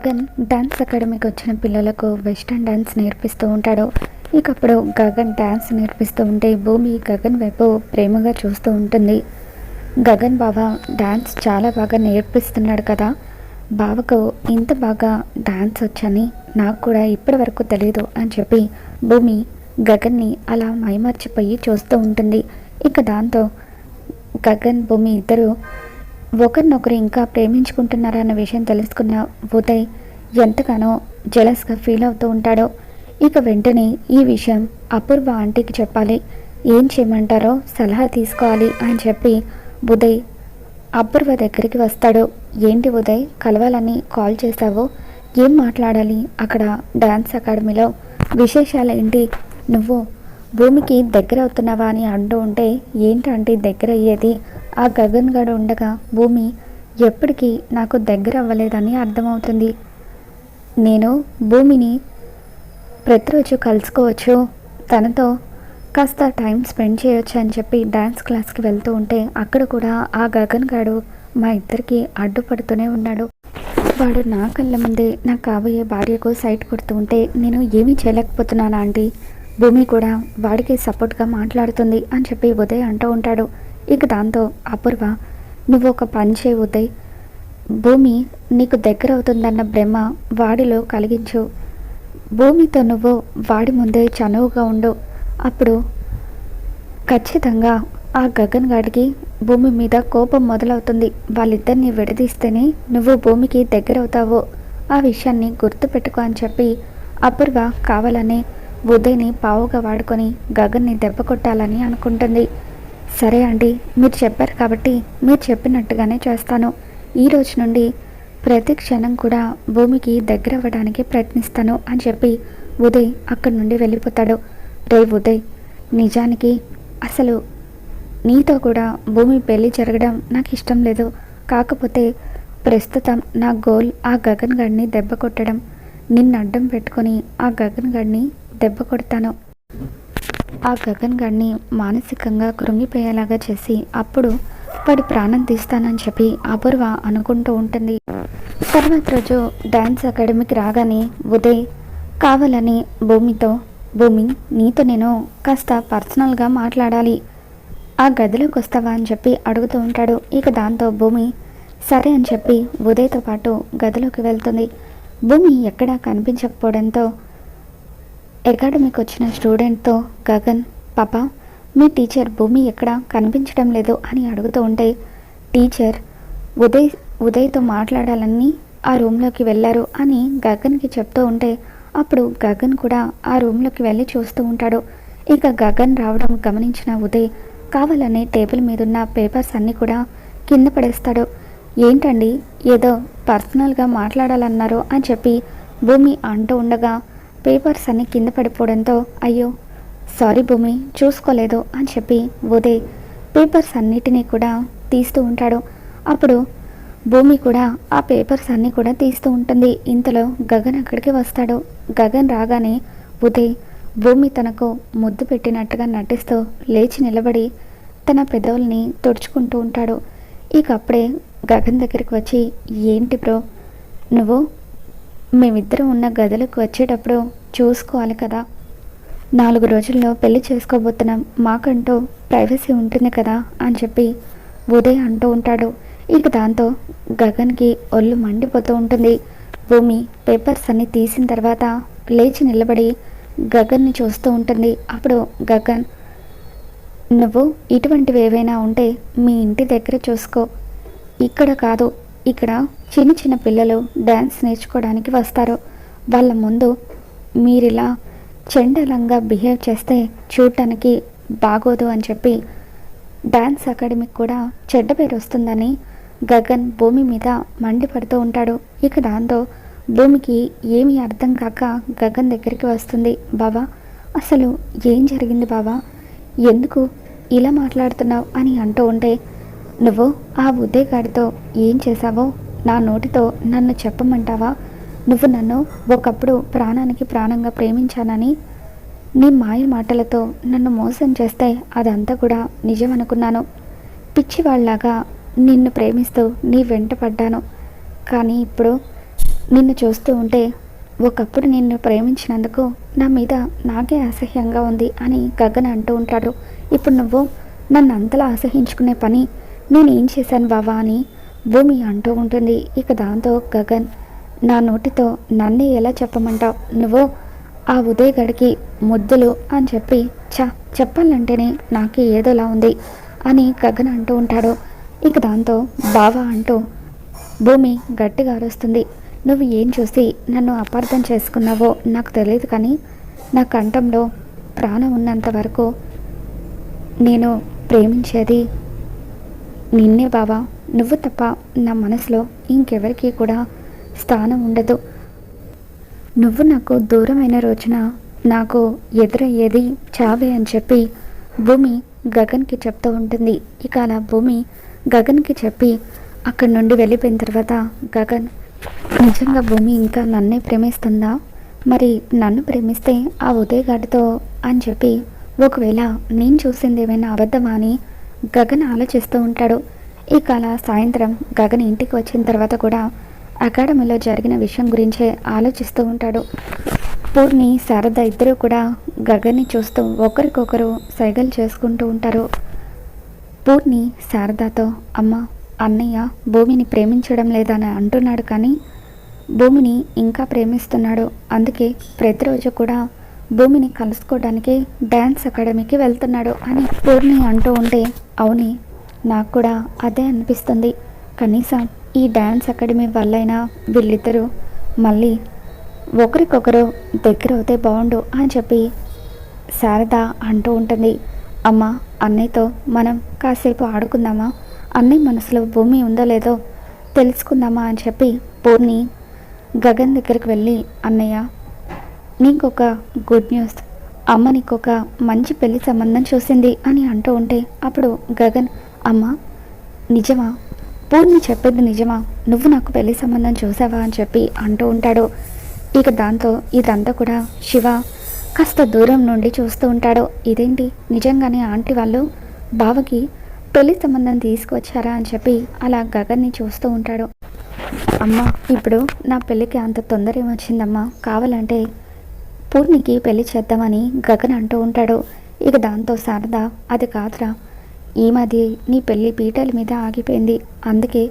Gagan dance అకాడమీకి వచ్చిన పిల్లలకు వెస్టర్న్ డ్యాన్స్ నేర్పిస్తూ ఉంటాడు. ఇకప్పుడు గగన్ డ్యాన్స్ నేర్పిస్తూ ఉంటే భూమి గగన్ వైపు ప్రేమగా చూస్తూ ఉంటుంది. గగన్ బావ డ్యాన్స్ చాలా బాగా నేర్పిస్తున్నాడు కదా. బావకు ఇంత బాగా డ్యాన్స్ వచ్చని నాకు కూడా ఇప్పటి వరకు తెలియదు అని చెప్పి భూమి గగన్ని అలా మైమర్చిపోయి చూస్తూ ఉంటుంది. ఇక దాంతో గగన్ భూమి ఇద్దరు ఒకరినొకరు ఇంకా ప్రేమించుకుంటున్నారన్న విషయం తెలుసుకున్న ఉదయ్ ఎంతగానో జలస్గా ఫీల్ అవుతూ ఉంటాడో ఇక వెంటనే ఈ విషయం అపూర్వ ఆంటీకి చెప్పాలి. ఏం చేయమంటారో సలహా తీసుకోవాలి అని చెప్పి ఉదయ్ అపూర్వ దగ్గరికి వస్తాడు. ఏంటి ఉదయ్ కలవాలని కాల్ చేశావు? ఏం మాట్లాడాలి అక్కడ డ్యాన్స్ అకాడమీలో? విశేషాలు ఏంటి? నువ్వు భూమికి దగ్గర అవుతున్నావా అని అంటూ ఉంటే ఏంటంటే దగ్గర అయ్యేది ఆ గగన్ గడు ఉండగా భూమి ఎప్పటికీ నాకు దగ్గర అవ్వలేదని అర్థమవుతుంది. నేను భూమిని ప్రతిరోజు కలుసుకోవచ్చు. తనతో కాస్త టైం స్పెండ్ చేయొచ్చు అని చెప్పి డ్యాన్స్ క్లాస్కి వెళ్తూ ఉంటే అక్కడ కూడా ఆ గగన్ గాడు మా ఇద్దరికి అడ్డుపడుతూనే ఉన్నాడు. వాడు నా కళ్ళ ముందే నా కాబోయే భార్యకు సైట్ కొడుతూ ఉంటే నేను ఏమీ చేయలేకపోతున్నానా ఆంటీ? భూమి కూడా వాడికి సపోర్ట్గా మాట్లాడుతుంది అని చెప్పి ఉదయ్ అంటూ ఉంటాడు. ఇక దాంతో అపూర్వ నువ్వు ఒక పని చేయి ఉదయ్. భూమి నీకు దగ్గర అవుతుందన్న భ్రమ వాడిలో కలిగించు. భూమితో నువ్వు వాడి ముందే చనువుగా ఉండు. అప్పుడు ఖచ్చితంగా ఆ గగన్ గాడికి భూమి మీద కోపం మొదలవుతుంది. వాళ్ళిద్దరిని విడదీస్తేనే నువ్వు భూమికి దగ్గరవుతావు. ఆ విషయాన్ని గుర్తుపెట్టుకో అని చెప్పి అపూర్వ కావాలని ఉదయ్ని పావుగా వాడుకొని గగన్ని దెబ్బ కొట్టాలని అనుకుంటుంది. సరే అండి మీరు చెప్పారు కాబట్టి మీరు చెప్పినట్టుగానే చేస్తాను. ఈ రోజు నుండి ప్రతి క్షణం కూడా భూమికి దగ్గర అవ్వడానికి ప్రయత్నిస్తాను అని చెప్పి ఉదయ్ అక్కడి నుండి వెళ్ళిపోతాడు. రే ఉదయ్ నిజానికి అసలు నీతో కూడా భూమి పెళ్ళి జరగడం నాకు ఇష్టం లేదు. కాకపోతే ప్రస్తుతం నా గోల్ ఆ గగన్ గడిని దెబ్బ కొట్టడం. నిన్ను అడ్డం పెట్టుకొని ఆ గగన్ గడిని దెబ్బ కొడతాను. ఆ గగన్ గారిని మానసికంగా కృంగిపోయేలాగా చేసి అప్పుడు వాడి ప్రాణం తీస్తానని చెప్పి అపూర్వ అనుకుంటూ ఉంటుంది. తర్వాత రోజు డ్యాన్స్ అకాడమీకి రాగానే ఉదయ్ కావాలని భూమితో భూమి నీతో నేను కాస్త పర్సనల్గా మాట్లాడాలి. ఆ గదిలోకి వస్తావా? అని చెప్పి అడుగుతూ ఉంటాడు. ఇక దాంతో భూమి సరే అని చెప్పి ఉదయ్తో పాటు గదిలోకి వెళ్తుంది. భూమి ఎక్కడా కనిపించకపోవడంతో అకాడమీకి వచ్చిన స్టూడెంట్తో గగన్ పాప మీ టీచర్ భూమి ఎక్కడ కనిపించడం లేదు అని అడుగుతూ ఉంటే టీచర్ ఉదయ్ ఉదయ్తో మాట్లాడాలని ఆ రూమ్లోకి వెళ్ళారు అని గగన్కి చెప్తూ ఉంటే అప్పుడు గగన్ కూడా ఆ రూమ్లోకి వెళ్ళి చూస్తూ ఉంటాడు. ఇక గగన్ రావడం గమనించిన ఉదయ్ కావాలనే టేబుల్ మీదున్న పేపర్స్ అన్నీ కూడా కింద పడేస్తాడు. ఏంటండి ఏదో పర్సనల్గా మాట్లాడాలన్నారు అని చెప్పి భూమి అంటూ ఉండగా పేపర్స్ అన్నీ కింద పడిపోవడంతో అయ్యో సారీ భూమి చూసుకోలేదు అని చెప్పి ఉదయ్ పేపర్స్ అన్నిటినీ కూడా తీస్తూ ఉంటాడు. అప్పుడు భూమి కూడా ఆ పేపర్స్ అన్నీ కూడా తీస్తూ ఉంటుంది. ఇంతలో గగన్ అక్కడికి వస్తాడు. గగన్ రాగానే ఉదయ్ భూమి తనకు ముద్దు పెట్టినట్టుగా నటిస్తూ లేచి నిలబడి తన పెదవుల్ని తుడుచుకుంటూ ఉంటాడు. ఇక అప్పుడే గగన్ దగ్గరికి వచ్చి ఏంటి బ్రో నువ్వు మేమిద్దరం ఉన్న గదులకు వచ్చేటప్పుడు చూసుకోవాలి కదా. నాలుగు రోజుల్లో పెళ్ళి చేసుకోబోతున్నాం మాకంటూ ప్రైవసీ ఉంటుంది కదా అని చెప్పి ఉదయ్ అంటూ ఉంటాడు. ఇక దాంతో గగన్కి ఒళ్ళు మండిపోతూ ఉంటుంది. భూమి పేపర్స్ అన్ని తీసిన తర్వాత లేచి నిలబడి గగన్ని చూస్తూ ఉంటుంది. అప్పుడు గగన్ నువ్వు ఇటువంటివి ఏవైనా ఉంటే మీ ఇంటి దగ్గర చూసుకో. ఇక్కడ కాదు ఇక్కడ చిన్న చిన్న పిల్లలు డ్యాన్స్ నేర్చుకోవడానికి వస్తారు. వాళ్ళ ముందు మీరిలా చెండలంగా బిహేవ్ చేస్తే చూడటానికి బాగోదు అని చెప్పి డ్యాన్స్ అకాడమీకి కూడా చెడ్డ పేరు వస్తుందని గగన్ భూమి మీద మండిపడుతూ ఉంటాడు. ఇక దాంతో భూమికి ఏమీ అర్థం కాక గగన్ దగ్గరికి వస్తుంది. బావా అసలు ఏం జరిగింది బావా? ఎందుకు ఇలా మాట్లాడుతున్నావు అని అంటూ ఉంటే నువ్వు ఆ ఉదయగాడితో ఏం చేశావో నా నోటితో నన్ను చెప్పమంటావా? నువ్వు నన్ను ఒకప్పుడు ప్రాణానికి ప్రాణంగా ప్రేమించానని నీ మాయ మాటలతో నన్ను మోసం చేస్తే అదంతా కూడా నిజం అనుకున్నాను పిచ్చివాళ్ళాగా నిన్ను ప్రేమిస్తూ నీ వెంట పడ్డాను. కానీ ఇప్పుడు నిన్ను చూస్తూ ఉంటే ఒకప్పుడు నిన్ను ప్రేమించినందుకు నా మీద నాకే అసహ్యంగా ఉంది అని గగన్ అంటూ ఉంటాడు. ఇప్పుడు నువ్వు నన్ను అంతలా అసహించుకునే పని నేనేం చేశాను బావా అని భూమి అంటూ ఉంటుంది. ఇక దాంతో గగన్ నా నోటితో నన్నే ఎలా చెప్పమంటావు? నువ్వు ఆ ఉదయ్ గడికి ముద్దులు అని చెప్పి చ చెప్పాలంటేనే నాకు ఏదోలా ఉంది అని గగన్ అంటూ ఉంటాడు. ఇక దాంతో బావా అంటూ భూమి గట్టిగా అరుస్తుంది. నువ్వు ఏం చూసి నన్ను అపార్థం చేసుకున్నావో నాకు తెలియదు కానీ నా కంఠంలో ప్రాణం ఉన్నంత వరకు నేను ప్రేమించేది నిన్నే బావా నువ్వు తప్ప నా మనసులో ఇంకెవరికి కూడా స్థానం ఉండదు. నువ్వు నాకు దూరమైన రోజున నాకు ఎదురయ్యేది చావే అని చెప్పి భూమి గగన్కి చెప్తూ ఉంటుంది. ఇక అలా భూమి గగన్కి చెప్పి అక్కడి నుండి వెళ్ళిపోయిన తర్వాత గగన్ నిజంగా భూమి ఇంకా నన్నే ప్రేమిస్తుందా? మరి నన్ను ప్రేమిస్తే ఆ ఉదయగాడితో అని చెప్పి ఒకవేళ నేను చూసింది ఏమైనా అబద్ధమా అని గగన్ ఆలోచిస్తూ ఉంటాడు. ఇక అలా సాయంత్రం గగన్ ఇంటికి వచ్చిన తర్వాత కూడా అకాడమీలో జరిగిన విషయం గురించే ఆలోచిస్తూ ఉంటాడు. పూర్ణి శారద ఇద్దరూ కూడా గగన్ని చూస్తూ ఒకరికొకరు సైగలు చేసుకుంటూ ఉంటారు. పూర్ణి శారదతో అమ్మ అన్నయ్య భూమిని ప్రేమించడం లేదని అంటున్నాడు కానీ భూమిని ఇంకా ప్రేమిస్తున్నాడు. అందుకే ప్రతిరోజు కూడా భూమిని కలుసుకోవడానికి డ్యాన్స్ అకాడమీకి వెళ్తున్నాడు అని పూర్ణి అంటూ ఉంటే అవుని నాకు కూడా అదే అనిపిస్తుంది. కనీసం ఈ డ్యాన్స్ అకాడమీ వల్లైనా వీళ్ళిద్దరూ మళ్ళీ ఒకరికొకరు దగ్గర అవుతే బాగుండు అని చెప్పి శారద అంటూ ఉంటుంది. అమ్మ అన్నయ్యతో మనం కాసేపు ఆడుకుందామా? అన్నయ్య మనసులో భూమి ఉందో లేదో తెలుసుకుందామా అని చెప్పి పూర్ణి గగన్ దగ్గరికి వెళ్ళి అన్నయ్య నీకొక గుడ్ న్యూస్ అమ్మ నీకొక మంచి పెళ్ళి సంబంధం చూసింది అని అంటూ ఉంటే అప్పుడు గగన్ అమ్మ నిజమా? పూర్ణి చెప్పేది నిజమా? నువ్వు నాకు పెళ్ళి సంబంధం చూసావా? అని చెప్పి అంటూ ఉంటాడు. ఇక దాంతో ఇదంతా కూడా శివ కాస్త దూరం నుండి చూస్తూ ఉంటాడు. ఇదేంటి? నిజంగానే ఆంటీ వాళ్ళు బావకి పెళ్ళి సంబంధం తీసుకువచ్చారా అని చెప్పి అలా గగన్ని చూస్తూ ఉంటాడు. అమ్మ ఇప్పుడు నా పెళ్ళికి అంత తొందర ఏమొచ్చిందమ్మా కావాలంటే పూర్ణికి పెళ్ళి చేద్దామని గగన్ అంటూ ఉంటాడు. ఇక దాంతో శారద అది కాదురా ఈ మధ్య నీ పెళ్ళి పీటల మీద ఆగిపోయింది. అందుకే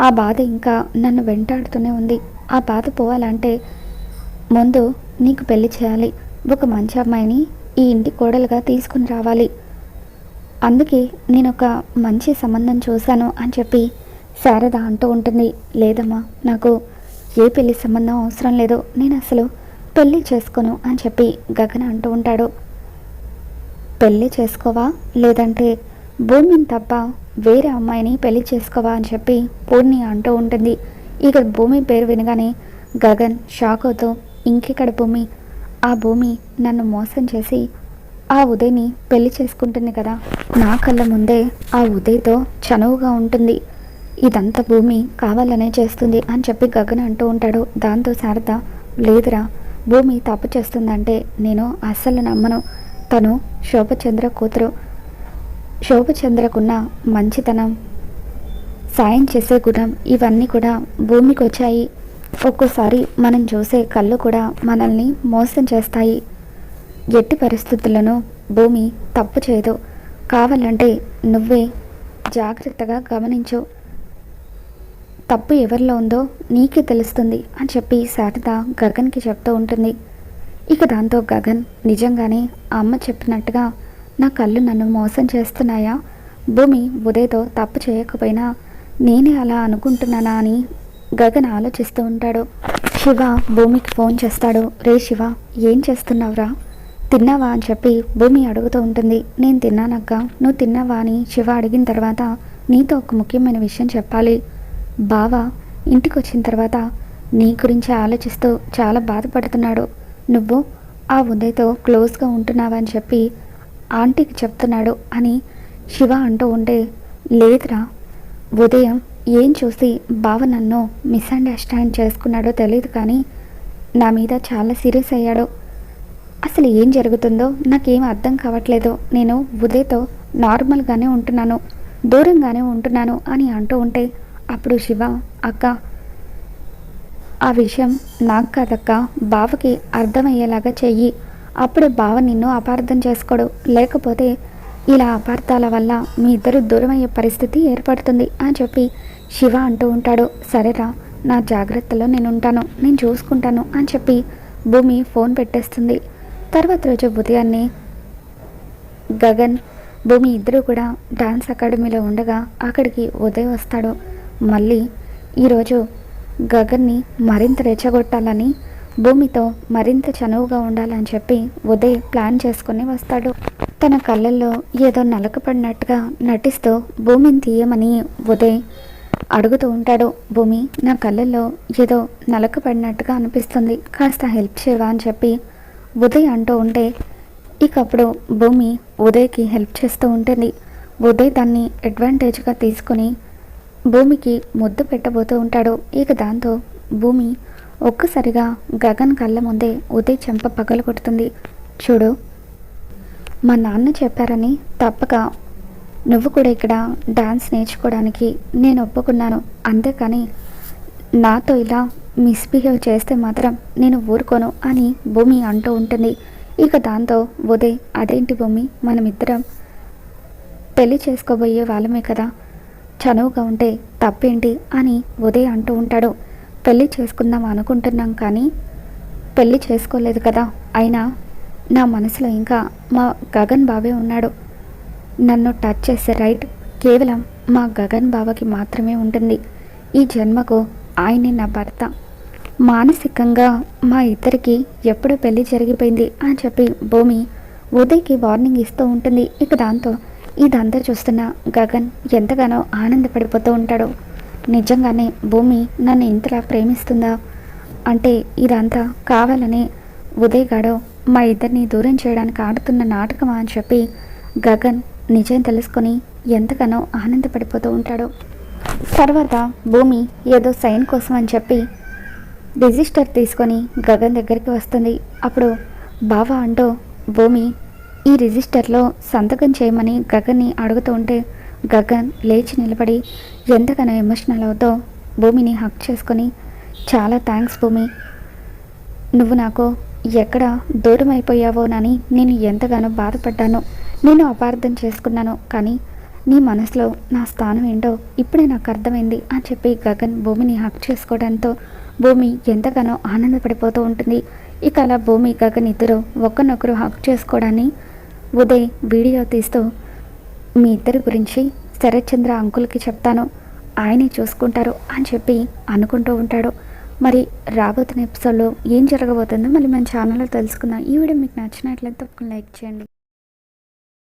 ఆ బాధ ఇంకా నన్ను వెంటాడుతూనే ఉంది. ఆ బాధ పోవాలంటే ముందు నీకు పెళ్ళి చేయాలి. ఒక మంచి అమ్మాయిని ఈ ఇంటి కోడలుగా తీసుకుని రావాలి. అందుకే నేను ఒక మంచి సంబంధం చూశాను అని చెప్పి శారద అంటూ ఉంటుంది. లేదమ్మా నాకు ఏ పెళ్ళి సంబంధం అవసరం లేదు. నేను అసలు పెళ్ళి చేసుకోను అని చెప్పి గగన అంటూ ఉంటాడు. పెళ్ళి చేసుకోవా? లేదంటే భూమిని తప్ప వేరే అమ్మాయిని పెళ్ళి చేసుకోవా అని చెప్పి పూర్ణి అంటూ ఉంటుంది. ఇక భూమి పేరు వినగానే గగన్ షాక్ అవుతూ ఇంకెక్కడ భూమి? ఆ భూమి నన్ను మోసం చేసి ఆ ఉదయ్ని పెళ్ళి చేసుకుంటుంది కదా. నా కళ్ళ ముందే ఆ ఉదయ్తో చనువుగా ఉంటుంది. ఇదంతా భూమి కావాలనే చేస్తుంది అని చెప్పి గగన్ అంటూ ఉంటాడు. దాంతో శారద లేదురా భూమి తప్పు చేస్తుందంటే నేను అస్సలు నమ్మను. తను శోభచంద్ర కూతురు. శోభచంద్రకున్న మంచితనం సాయం చేసే గుణం ఇవన్నీ కూడా భూమికి వచ్చాయి ఒక్కోసారి మనం చూసే కళ్ళు కూడా మనల్ని మోసం చేస్తాయి. ఎట్టి పరిస్థితులను భూమి తప్పు చేయదు. కావాలంటే నువ్వే జాగ్రత్తగా గమనించు. తప్పు ఎవరిలో ఉందో నీకే తెలుస్తుంది అని చెప్పి శారద గగన్కి చెప్తూ ఉంటుంది. ఇక దాంతో గగన్ నిజంగానే ఆ అమ్మ చెప్పినట్టుగా నా కళ్ళు నన్ను మోసం చేస్తున్నాయా? భూమి ఉదయతో తప్పు చేయకపోయినా నేనే అలా అనుకుంటున్నానా అని గగన్ ఆలోచిస్తూ ఉంటాడు. శివ భూమికి ఫోన్ చేస్తాడు. రే శివ ఏం చేస్తున్నావురా? తిన్నావా? అని చెప్పి భూమి అడుగుతూ ఉంటుంది. నేను తిన్నానక్క. నువ్వు తిన్నావా? అని శివ అడిగిన తర్వాత నీతో ఒక ముఖ్యమైన విషయం చెప్పాలి. బావ ఇంటికి వచ్చిన తర్వాత నీ గురించి ఆలోచిస్తూ చాలా బాధపడుతున్నాడు. నువ్వు ఆ ఉదయ్తో క్లోజ్గా ఉంటున్నావని చెప్పి ఆంటీకి చెప్తున్నాడు అని శివ అంటూ ఉంటే లేదురా ఉదయం ఏం చూసి బావ నన్ను మిస్అండర్స్టాండ్ చేసుకున్నాడో తెలియదు కానీ నా మీద చాలా సీరియస్ అయ్యాడు. అసలు ఏం జరుగుతుందో నాకేం అర్థం కావట్లేదు. నేను ఉదయ్తో నార్మల్గానే ఉంటున్నాను దూరంగానే ఉంటున్నాను అని అంటూ ఉంటే అప్పుడు శివ అక్క ఆ విషయం నాకు కదక్క బావకి అర్థమయ్యేలాగా చెయ్యి. అప్పుడు బావ నిన్ను అపార్థం చేసుకోడు. లేకపోతే ఇలా అపార్థాల వల్ల మీ ఇద్దరు దూరం అయ్యే పరిస్థితి ఏర్పడుతుంది అని చెప్పి శివ అంటూ ఉంటాడు. సరేరా నా జాగ్రత్తలో నేను ఉంటాను నేను చూసుకుంటాను అని చెప్పి భూమి ఫోన్ పెట్టేస్తుంది. తర్వాత రోజు ఉదయాన్నే గగన్ భూమి ఇద్దరు కూడా డాన్స్ అకాడమీలో ఉండగా అక్కడికి ఉదయ్ వస్తాడు. మళ్ళీ ఈరోజు గగన్ని మరింత రెచ్చగొట్టాలని భూమితో మరింత చనువుగా ఉండాలని చెప్పి ఉదయ్ ప్లాన్ చేసుకుని వస్తాడు. తన కళ్ళల్లో ఏదో నలకపడినట్టుగా నటిస్తూ భూమిని తీయమని ఉదయ్ అడుగుతూ ఉంటాడు. భూమి నా కళ్ళల్లో ఏదో నలకపడినట్టుగా అనిపిస్తుంది. కాస్త హెల్ప్ చేయవా అని చెప్పి ఉదయ్ అంటూ ఉంటే ఇకప్పుడు భూమి ఉదయ్కి హెల్ప్ చేస్తూ ఉంటుంది. ఉదయ్ దాన్ని అడ్వాంటేజ్గా తీసుకొని భూమికి ముద్దు పెట్టబోతూ ఉంటాడు. ఇక దాంతో భూమి ఒక్కసారిగా గగన్ కళ్ళ ముందే ఉదయ్ చెంప పగలు కొడుతుంది. చూడు మా నాన్న చెప్పారని తప్పక నువ్వు కూడా ఇక్కడ డాన్స్ నేర్చుకోవడానికి నేను ఒప్పుకున్నాను. అంతేకాని నాతో ఇలా మిస్బిహేవ్ చేస్తే మాత్రం నేను ఊరుకోను అని భూమి అంటూ ఉంటుంది. ఇక దాంతో ఉదయ్ అదేంటి భూమి? మనమిద్దరం పెళ్ళి చేసుకోబోయే వాళ్ళమే కదా. చనువుగా ఉంటే తప్పేంటి అని ఉదయ్ అంటూ ఉంటాడు. పెళ్ళి చేసుకుందాం అనుకుంటున్నాం కానీ పెళ్ళి చేసుకోలేదు కదా. అయినా నా మనసులో ఇంకా మా గగన్ బావే ఉన్నాడు. నన్ను టచ్ చేసే రైట్. కేవలం మా గగన్ బావకి మాత్రమే ఉంటుంది. ఈ జన్మకు ఆయనే నా భర్త. మానసికంగా మా ఇద్దరికి ఎప్పుడు పెళ్ళి జరిగిపోయింది అని చెప్పి భూమి ఉదయ్కి వార్నింగ్ ఇస్తూ ఉంటుంది. ఇక దాంతో ఇదంతా చూస్తున్న గగన్ ఎంతగానో ఆనందపడిపోతూ ఉంటాడు. నిజంగానే భూమి నన్ను ఇంతలా ప్రేమిస్తుందా? అంటే ఇదంతా కావాలని ఉదయ్ గాడు మా ఇద్దరిని దూరం చేయడానికి ఆడుతున్న నాటకమా అని చెప్పి గగన్ నిజం తెలుసుకొని ఎంతగానో ఆనందపడిపోతూ ఉంటాడు. తర్వాత భూమి ఏదో సైన్ కోసం అని చెప్పి రిజిస్టర్ తీసుకొని గగన్ దగ్గరికి వస్తుంది. అప్పుడు బావా అంటూ భూమి ఈ రిజిస్టర్లో సంతకం చేయమని గగన్ని అడుగుతూ ఉంటే గగన్ లేచి నిలబడి ఎంతగానో ఎమోషనల్ అవుతో భూమిని హక్ చేసుకొని చాలా థ్యాంక్స్ భూమి. నువ్వు నాకు ఎక్కడ దూరం అయిపోయావోనని నేను ఎంతగానో బాధపడ్డాను. నేను అపార్థం చేసుకున్నాను. కానీ నీ మనసులో నా స్థానం ఏంటో ఇప్పుడే నాకు అర్థమైంది అని చెప్పి గగన్ భూమిని హక్ చేసుకోవడంతో భూమి ఎంతగానో ఆనందపడిపోతూ ఉంటుంది. ఇక అలా భూమి గగన్ ఇద్దరు ఒకరినొకరు హక్ చేసుకోవడాన్ని ఉదయ్ వీడియో తీస్తూ మీ ఇద్దరి గురించి శరత్చంద్ర అంకుల్కి చెప్తాను. ఆయనే చూసుకుంటారు అని చెప్పి అనుకుంటూ ఉంటాడు. మరి రాబోతున్న ఎపిసోడ్లో ఏం జరగబోతుందో మళ్ళీ మన ఛానల్లో తెలుసుకుందాం. ఈ వీడియో మీకు నచ్చినట్లయితే ఒక లైక్ చేయండి.